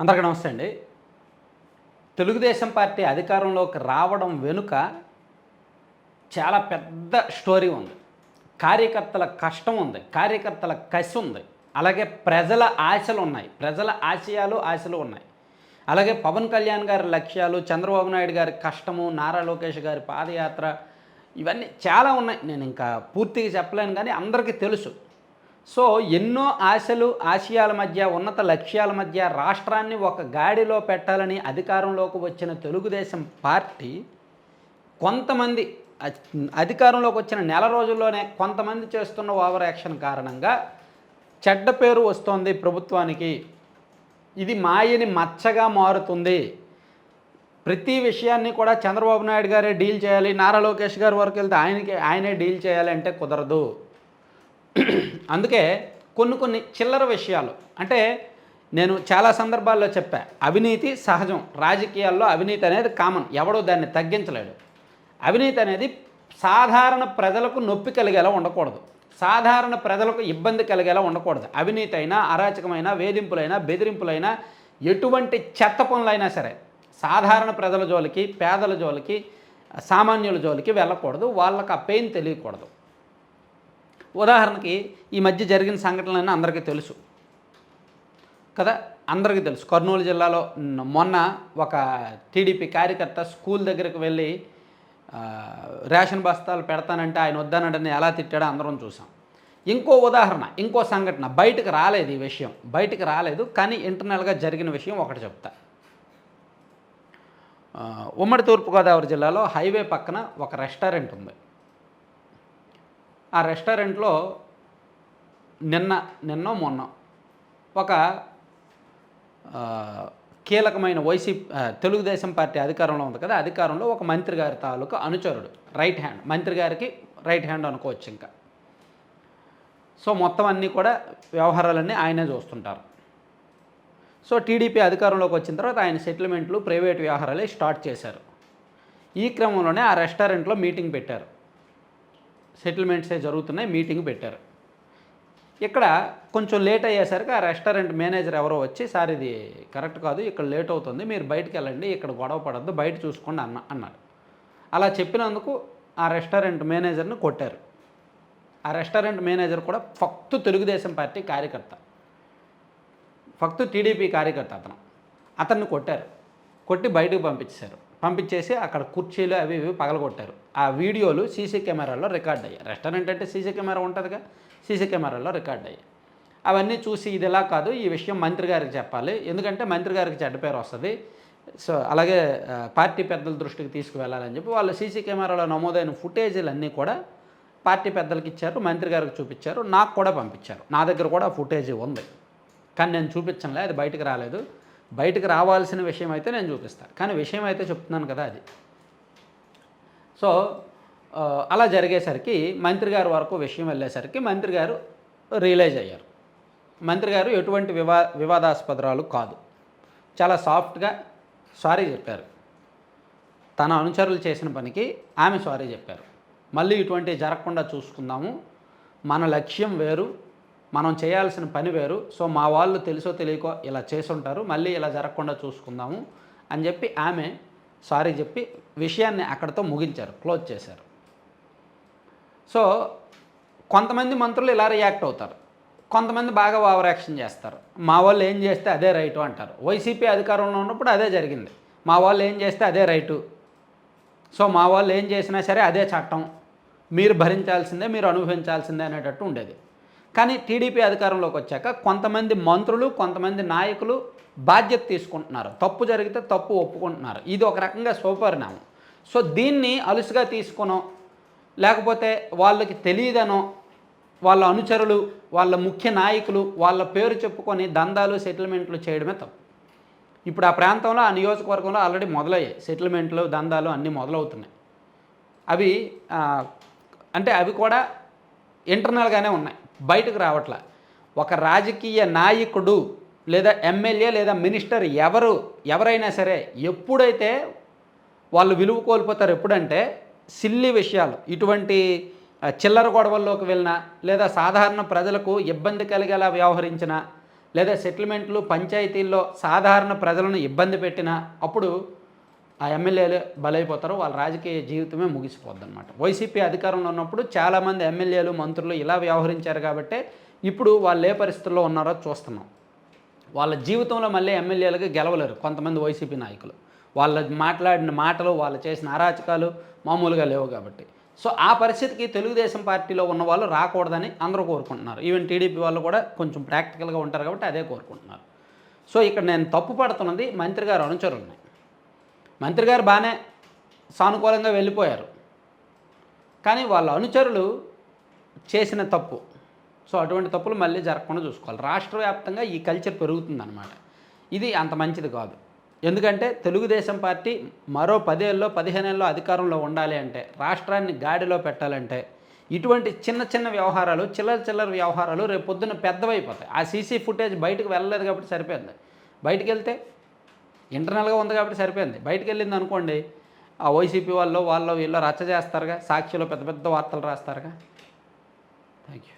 అందరికీ నమస్తే అండి. తెలుగుదేశం పార్టీ అధికారంలోకి రావడం వెనుక చాలా పెద్ద స్టోరీ ఉంది. కార్యకర్తల కష్టం ఉంది కార్యకర్తల కసి ఉంది. అలాగే ప్రజల ఆశలు ఉన్నాయి ప్రజల ఆశయాలు ఆశలు ఉన్నాయి. అలాగే పవన్ కళ్యాణ్ గారి లక్ష్యాలు చంద్రబాబు నాయుడు గారి కష్టము నారా లోకేష్ గారి పాదయాత్ర ఇవన్నీ చాలా ఉన్నాయి. నేను ఇంకా పూర్తిగా చెప్పలేను కానీ అందరికీ తెలుసు. సో ఎన్నో ఆశలు ఆశయాల మధ్య ఉన్నత లక్ష్యాల మధ్య రాష్ట్రాన్ని ఒక గాడిలో పెట్టాలని అధికారంలోకి వచ్చిన తెలుగుదేశం పార్టీ కొంతమంది అధికారంలోకి వచ్చిన నెల రోజుల్లోనే కొంతమంది చేస్తున్న ఓవర్ యాక్షన్ కారణంగా చెడ్డ పేరు వస్తోంది ప్రభుత్వానికి. ఇది మాయని మచ్చగా మారుతుంది. ప్రతి విషయాన్ని కూడా చంద్రబాబు నాయుడు గారే డీల్ చేయాలి. నారా లోకేష్ గారి వరకు వెళ్తే ఆయనకి ఆయనే డీల్ చేయాలి అంటే కుదరదు. అందుకే కొన్ని కొన్ని చిల్లర విషయాలు. అంటే నేను చాలా సందర్భాల్లో చెప్పా అవినీతి సహజం. రాజకీయాల్లో అవినీతి అనేది కామన్. ఎవడో దాన్ని తగ్గించలేడు. అవినీతి అనేది సాధారణ ప్రజలకు నొప్పి కలిగేలా ఉండకూడదు. సాధారణ ప్రజలకు ఇబ్బంది కలిగేలా ఉండకూడదు. అవినీతి అయినా అరాచకమైన వేధింపులైనా బెదిరింపులైనా ఎటువంటి చెత్త పనులైనా సరే సాధారణ ప్రజల జోలికి పేదల జోలికి సామాన్యుల జోలికి వెళ్ళకూడదు. వాళ్ళకి ఆ పెయిన్ తెలియకూడదు. ఉదాహరణకి ఈ మధ్య జరిగిన సంఘటనలన్నీ అందరికీ తెలుసు. కదా? అందరికీ తెలుసు. కర్నూలు జిల్లాలో మొన్న ఒక టీడీపీ కార్యకర్త స్కూల్ దగ్గరికి వెళ్ళి రేషన్ బస్తాలు పెడతానంటే ఆయన వద్దానంటే ఎలా తిట్టాడో అందరం చూసాం. ఇంకో ఉదాహరణ ఇంకో సంఘటన. బయటకు రాలేదు ఈ విషయం. బయటకు రాలేదు కానీ ఇంటర్నల్గా జరిగిన విషయం ఒకటి చెప్తా. ఉమ్మడి తూర్పుగోదావరి జిల్లాలో హైవే పక్కన ఒక రెస్టారెంట్ ఉంది. ఆ రెస్టారెంట్లో నిన్న నిన్నో మొన్న ఒక కీలకమైన వైసీపీ తెలుగుదేశం పార్టీ అధికారంలో ఉంది కదా అధికారంలో ఒక మంత్రి గారి తాలూకా అనుచరుడు రైట్ హ్యాండ్ మంత్రి గారికి రైట్ హ్యాండ్ అనుకోవచ్చు ఇంకా. సో మొత్తం అన్నీ కూడా వ్యవహారాలన్నీ ఆయనే చూస్తుంటారు. సో టీడీపీ అధికారంలోకి వచ్చిన తర్వాత ఆయన సెటిల్మెంట్లు ప్రైవేట్ వ్యవహారాలే స్టార్ట్ చేశారు. ఈ క్రమంలోనే ఆ రెస్టారెంట్లో మీటింగ్ పెట్టారు. సెటిల్మెంట్సే జరుగుతున్నాయి మీటింగ్ పెట్టారు. ఇక్కడ కొంచెం లేట్ అయ్యేసరికి ఆ రెస్టారెంట్ మేనేజర్ ఎవరో వచ్చి సార్ ఇది కరెక్ట్ కాదు ఇక్కడ లేట్ అవుతుంది మీరు బయటకు వెళ్ళండి ఇక్కడ గొడవ పడద్దు బయట చూసుకోండి అన్న అన్నారు. అలా చెప్పినందుకు ఆ రెస్టారెంట్ మేనేజర్ని కొట్టారు. ఆ రెస్టారెంట్ మేనేజర్ కూడా ఫక్తు తెలుగుదేశం పార్టీ కార్యకర్త. ఫక్తు టీడీపీ కార్యకర్త అతను. అతన్ని కొట్టారు. కొట్టి బయటకు పంపించారు పంపించేసి అక్కడ కుర్చీలు అవి ఇవి పగలగొట్టారు. ఆ వీడియోలు సీసీ కెమెరాలో రికార్డ్ అయ్యాయి. రెస్టారెంట్ అంటే సీసీ కెమెరా ఉంటుందిగా? సీసీ కెమెరాలో రికార్డ్ అయ్యాయి. అవన్నీ చూసి ఇదిలా కాదు ఈ విషయం మంత్రి గారికి చెప్పాలి. ఎందుకంటే మంత్రి గారికి చెడ్డ పేరు వస్తుంది. సో అలాగే పార్టీ పెద్దల దృష్టికి తీసుకువెళ్ళాలని చెప్పి వాళ్ళు సీసీ కెమెరాలో నమోదైన ఫుటేజీలన్నీ కూడా పార్టీ పెద్దలకి ఇచ్చారు మంత్రి గారికి చూపించారు నాకు కూడా పంపించారు. నా దగ్గర కూడా ఫుటేజీ ఉంది. కానీ నేను చూపించనులే అది బయటకు రాలేదు. బయటకు రావాల్సిన విషయం అయితే నేను చూపిస్తాను కానీ విషయం అయితే చెప్తున్నాను కదా అది. సో అలా జరిగేసరికి మంత్రి గారి వరకు విషయం వెళ్ళేసరికి మంత్రి గారు రియలైజ్ అయ్యారు. మంత్రి గారు ఎటువంటి వివా వివాదాస్పదరాలు కాదు. చాలా సాఫ్ట్గా సారీ చెప్పారు. తన అనుచరులు చేసిన పనికి ఆమె సారీ చెప్పారు. మళ్ళీ ఇటువంటివి జరగకుండా చూసుకుందాము. మన లక్ష్యం వేరు. మనం చేయాల్సిన పని వేరు. సో మా వాళ్ళు తెలుసో తెలియకో ఇలా చేసుంటారు. మళ్ళీ ఇలా జరగకుండా చూసుకుందాము అని చెప్పి ఆమె సారీ చెప్పి విషయాన్ని అక్కడితో ముగించారు. క్లోజ్ చేశారు. సో కొంతమంది మంత్రులు ఇలా రియాక్ట్ అవుతారు. కొంతమంది బాగా ఓవర్ యాక్షన్ చేస్తారు. మా వాళ్ళు ఏం చేస్తే అదే రైటు అంటారు. వైసీపీ అధికారంలో ఉన్నప్పుడు అదే జరిగింది. మా వాళ్ళు ఏం చేస్తే అదే రైటు. సో మా వాళ్ళు ఏం చేసినా సరే అదే చట్టం. మీరు భరించాల్సిందే మీరు అనుభవించాల్సిందే అనేటట్టు ఉండేది. కానీ టీడీపీ అధికారంలోకి వచ్చాక కొంతమంది మంత్రులు కొంతమంది నాయకులు బాధ్యత తీసుకుంటున్నారు. తప్పు జరిగితే తప్పు ఒప్పుకుంటున్నారు. ఇది ఒక రకంగా స్వపరిణామం. సో దీన్ని అలుసుగా తీసుకునో లేకపోతే వాళ్ళకి తెలియదనో వాళ్ళ అనుచరులు వాళ్ళ ముఖ్య నాయకులు వాళ్ళ పేరు చెప్పుకొని దందాలు సెటిల్మెంట్లు చేయడమే తప్పు. ఇప్పుడు ఆ ప్రాంతంలో ఆ నియోజకవర్గంలో ఆల్రెడీ మొదలయ్యాయి. సెటిల్మెంట్లు దందాలు అన్నీ మొదలవుతున్నాయి. అవి అంటే అవి కూడా ఇంటర్నల్గానే ఉన్నాయి. బయటకు రావట్లా. ఒక రాజకీయ నాయకుడు లేదా ఎమ్మెల్యే లేదా మినిస్టర్ ఎవరు ఎవరైనా సరే ఎప్పుడైతే వాళ్ళు విలువ కోల్పోతారు ఎప్పుడంటే సిల్లి విషయాలు. ఇటువంటి చిల్లర గొడవల్లోకి వెళ్ళినా లేదా సాధారణ ప్రజలకు ఇబ్బంది కలిగేలా వ్యవహరించిన లేదా సెటిల్మెంట్లు పంచాయతీల్లో సాధారణ ప్రజలను ఇబ్బంది పెట్టినా అప్పుడు ఆ ఎమ్మెల్యేలు బలైపోతారు వాళ్ళ రాజకీయ జీవితమే ముగిసిపోద్ది అనమాట వైసీపీ అధికారంలో ఉన్నప్పుడు చాలామంది ఎమ్మెల్యేలు మంత్రులు ఇలా వ్యవహరించారు కాబట్టి ఇప్పుడు వాళ్ళు ఏ పరిస్థితుల్లో ఉన్నారో చూస్తున్నాం. వాళ్ళ జీవితంలో మళ్ళీ ఎమ్మెల్యేలుగా గెలవలేరు కొంతమంది వైసీపీ నాయకులు. వాళ్ళ మాట్లాడిన మాటలు వాళ్ళు చేసిన అరాచకాలు మామూలుగా లేవు కాబట్టి. సో ఆ పరిస్థితికి తెలుగుదేశం పార్టీలో ఉన్న వాళ్ళు రాకూడదని అందరూ కోరుకుంటున్నారు. ఈవెన్ టీడీపీ వాళ్ళు కూడా కొంచెం ప్రాక్టికల్గా ఉంటారు కాబట్టి అదే కోరుకుంటున్నారు. సో ఇక్కడ నేను తప్పు పడుతున్నది మంత్రి గారు అనుచరుల్ని. మంత్రి గారు బాగానే సానుకూలంగా వెళ్ళిపోయారు. కానీ వాళ్ళ అనుచరులు చేసిన తప్పు. సో అటువంటి తప్పులు మళ్ళీ జరగకుండా చూసుకోవాలి. రాష్ట్ర వ్యాప్తంగా ఈ కల్చర్ పెరుగుతుందన్నమాట. ఇది అంత మంచిది కాదు. ఎందుకంటే తెలుగుదేశం పార్టీ మరో పదేళ్ళలో పదిహేనేళ్ళలో అధికారంలో ఉండాలి అంటే రాష్ట్రాన్ని గాడిలో పెట్టాలంటే ఇటువంటి చిన్న చిన్న వ్యవహారాలు చిల్లర చిల్లర వ్యవహారాలు రేపు పొద్దున్న పెద్దవైపోతాయి. ఆ సీసీ ఫుటేజ్ బయటకు వెళ్ళలేదు కాబట్టి సరిపోయింది. బయటకు వెళ్తే ఇంటర్నల్గా ఉంది కాబట్టి సరిపోయింది. బయటకు వెళ్ళింది అనుకోండి ఆ వైసీపీ వాళ్ళు వాళ్ళు వీళ్ళు రచ్చ చేస్తారుగా సాక్షిలో పెద్ద పెద్ద వార్తలు రాస్తారుగా. Thank you